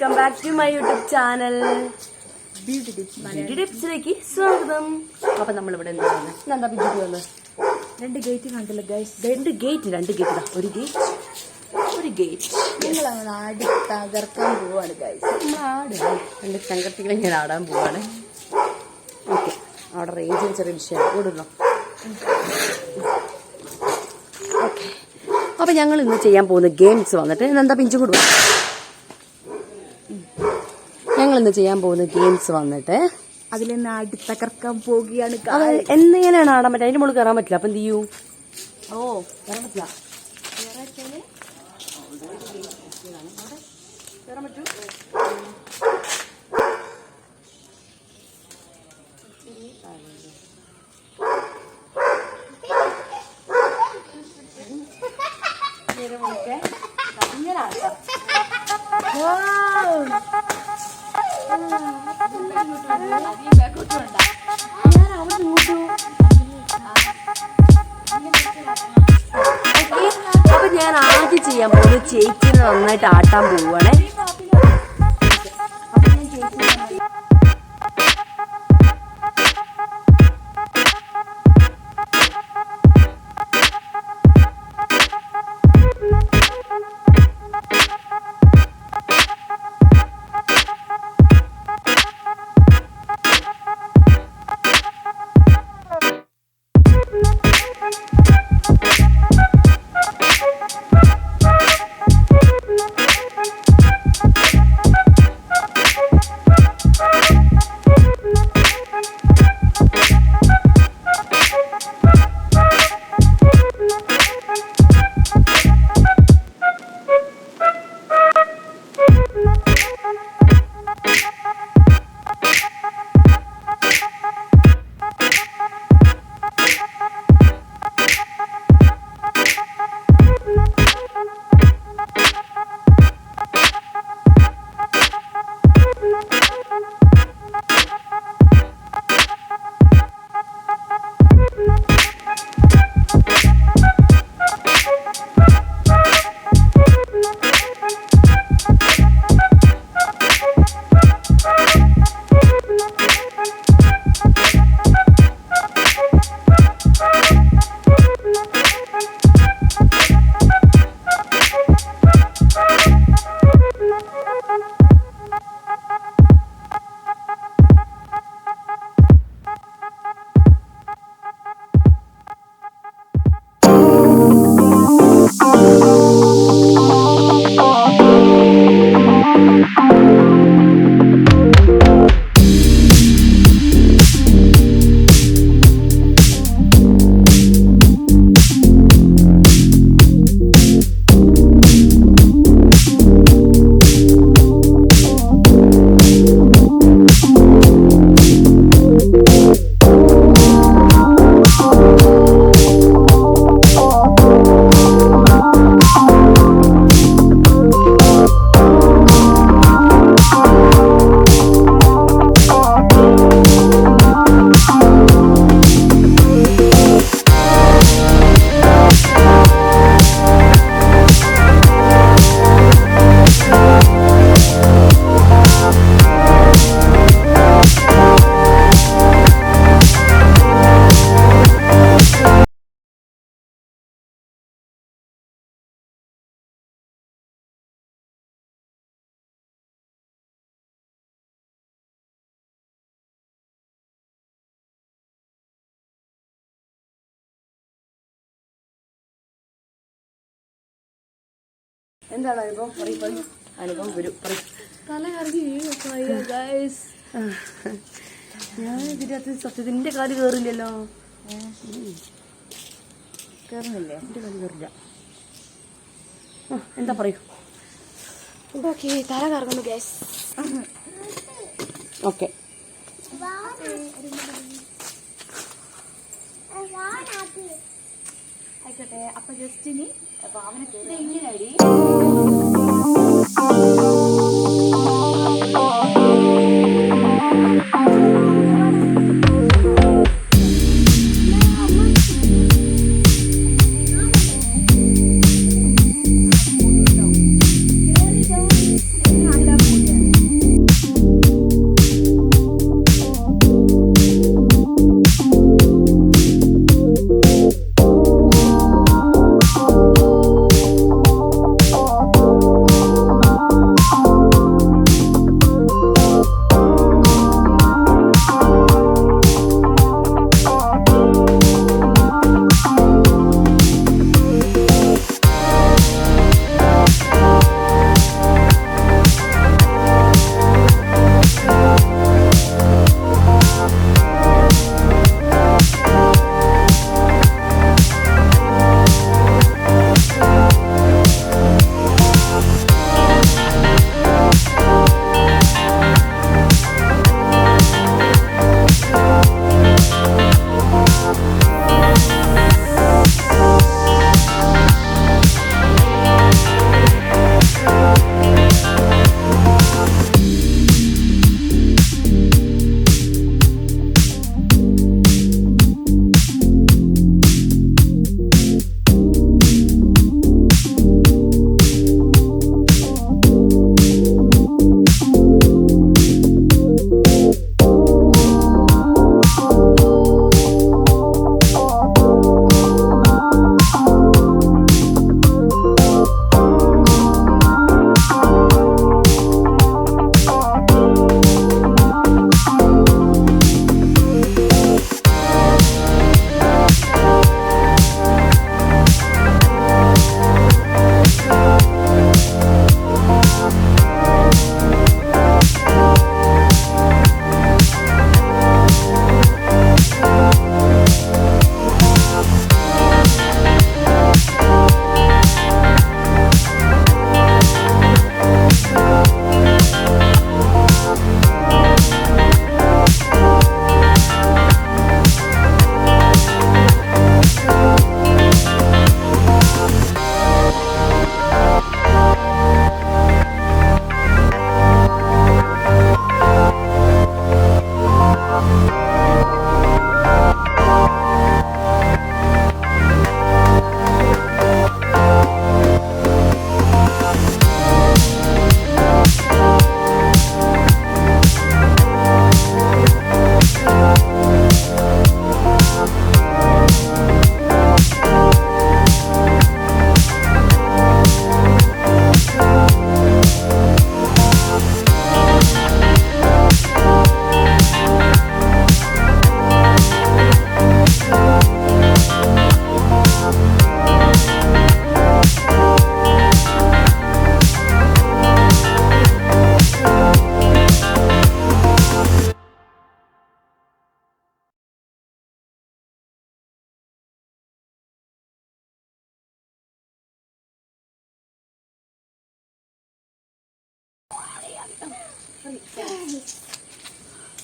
Welcome back to my YouTube channel. Beauty ടിപ്സിലേക്ക് സ്വാഗതം. അപ്പൊ നമ്മളിവിടെ എന്താണ് എന്താ ബിജു വന്ന്? രണ്ട് ഗേറ്റ് കണ്ടല്ലോ ഗൈസ് രണ്ട് ഗേറ്റ് രണ്ട് ഗേറ്റ് ഒരു ഗേറ്റ് ഒരു ഗേറ്റ്. ഞങ്ങൾ അങ്ങനെ ആടി തകർക്കാൻ പോവാണ് ഗൈസ് ആട്. രണ്ട് സംഘത്തികളെ ഞാൻ ആടാൻ പോവാണ്. ഓക്കെ. അവിടെ റേഞ്ച് ചെറിയ വിഷയം. കൂടുന്നു ഓക്കെ. അപ്പൊ ഞങ്ങൾ ഇന്ന് ചെയ്യാൻ പോകുന്ന ഗെയിംസ് വന്നിട്ട് എന്താ പിഞ്ചു കൂടുക? ഇന്ന് ചെയ്യാൻ പോകുന്ന ഗെയിംസ് വന്നിട്ട്. അതിൽ നിന്ന് പോകുകയാണ് തകർക്കാൻ പോവുകയാണ്. എന്നെങ്ങനെയാണ് ആടാൻ പറ്റുക? അതിന്റെ മുകളിൽ കയറാൻ പറ്റില്ല. അപ്പൊ എന്ത് ചെയ്യൂ? ഓ കയറാൻ പറ്റില്ല. ตามบูไว้ എന്താണ് അനുഭവം? പറയ് അനുഭവം വരും. ഞാൻ ഇതിനകത്ത് സത്യത്തിന്റെ കാൽ കയറില്ലല്ലോ കേറുന്നില്ലേ? എന്റെ കാൽ കയറില്ല ആ, എന്താ പറയൂ? ഓക്കെ തല കറങ്ങുന്നു ഗ്യാസ് ഓക്കെ. ആയിക്കോട്ടെ അപ്പൊ ജസ്റ്റ് ഇനി ഭാവന ഇങ്ങനെ Thank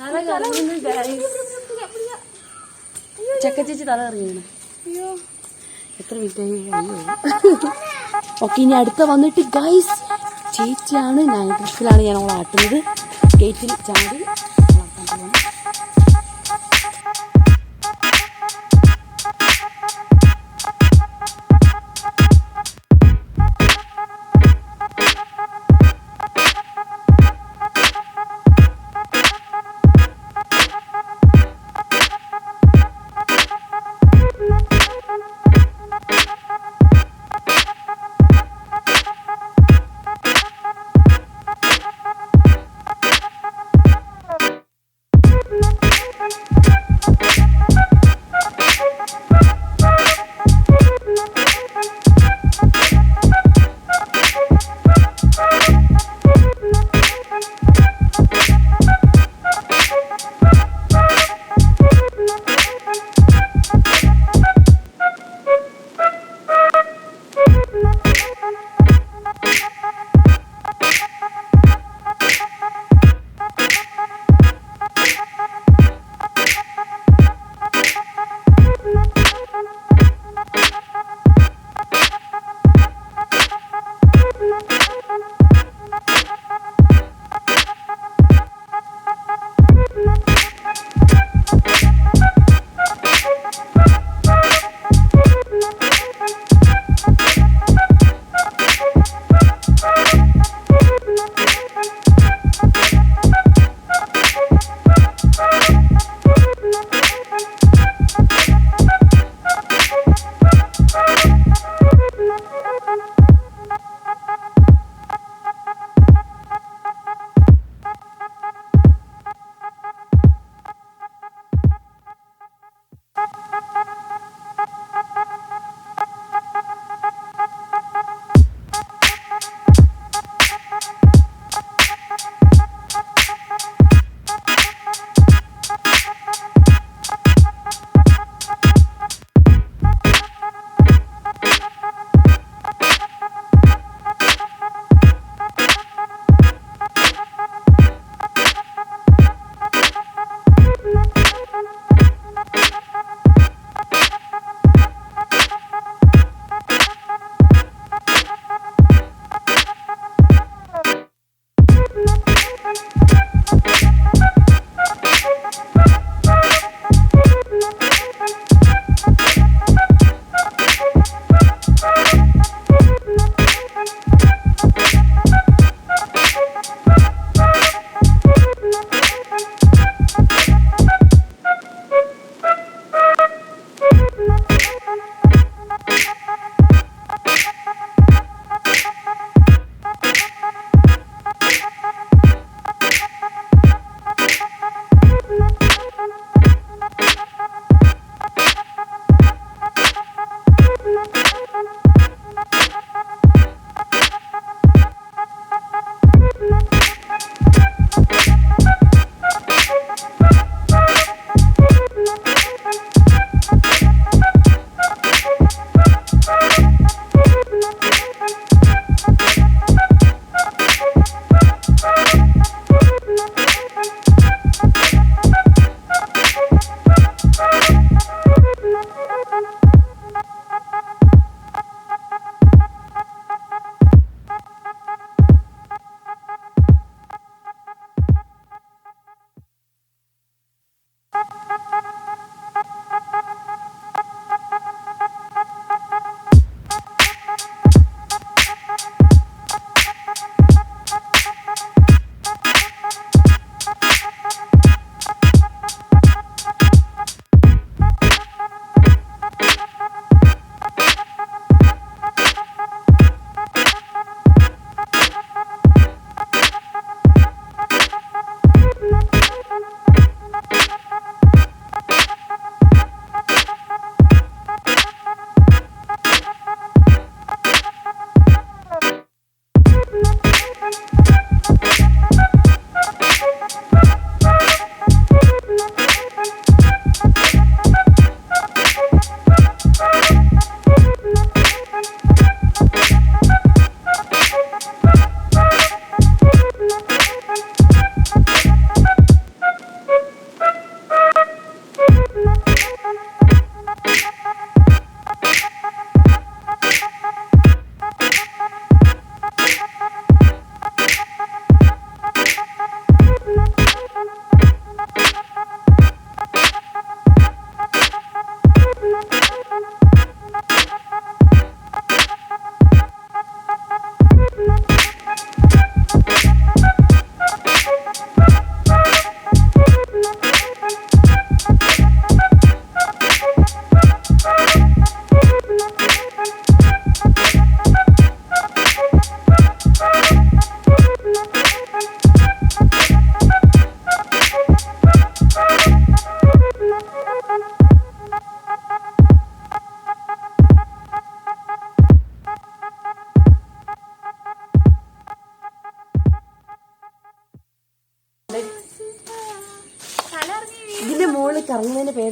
തല കറങ്ങുന്നു guys. ചക്ക ചേച്ചി തല കറങ്ങിയാണ് എത്ര മിനിറ്റ് ഓക്കെ ഇനി അടുത്ത വന്നിട്ട് ഗൈസ് ചേച്ചിയാണ് ഞാൻ ഡ്രസ്സിലാണ് ഞാൻ അവളാട്ടുന്നത് ഗേറ്റിൽ ചാടി വളർത്താൻ ആട്ടാൻ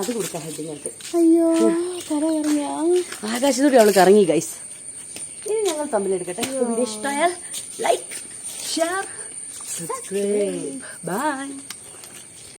അത് കൊടുക്കാം ഹെഡിങ്ങൾക്ക് അയ്യോ തല കറങ്ങിയ? ആകാശത്തൂടെ അവൾ കറങ്ങി ഗൈസ് ഇനി ഞങ്ങൾ തമ്മിലെടുക്കട്ടെ എടുക്കട്ടെ. ഇഷ്ടമായാൽ ലൈക്ക് ഷെയർ സബ്സ്ക്രൈബ് ബൈ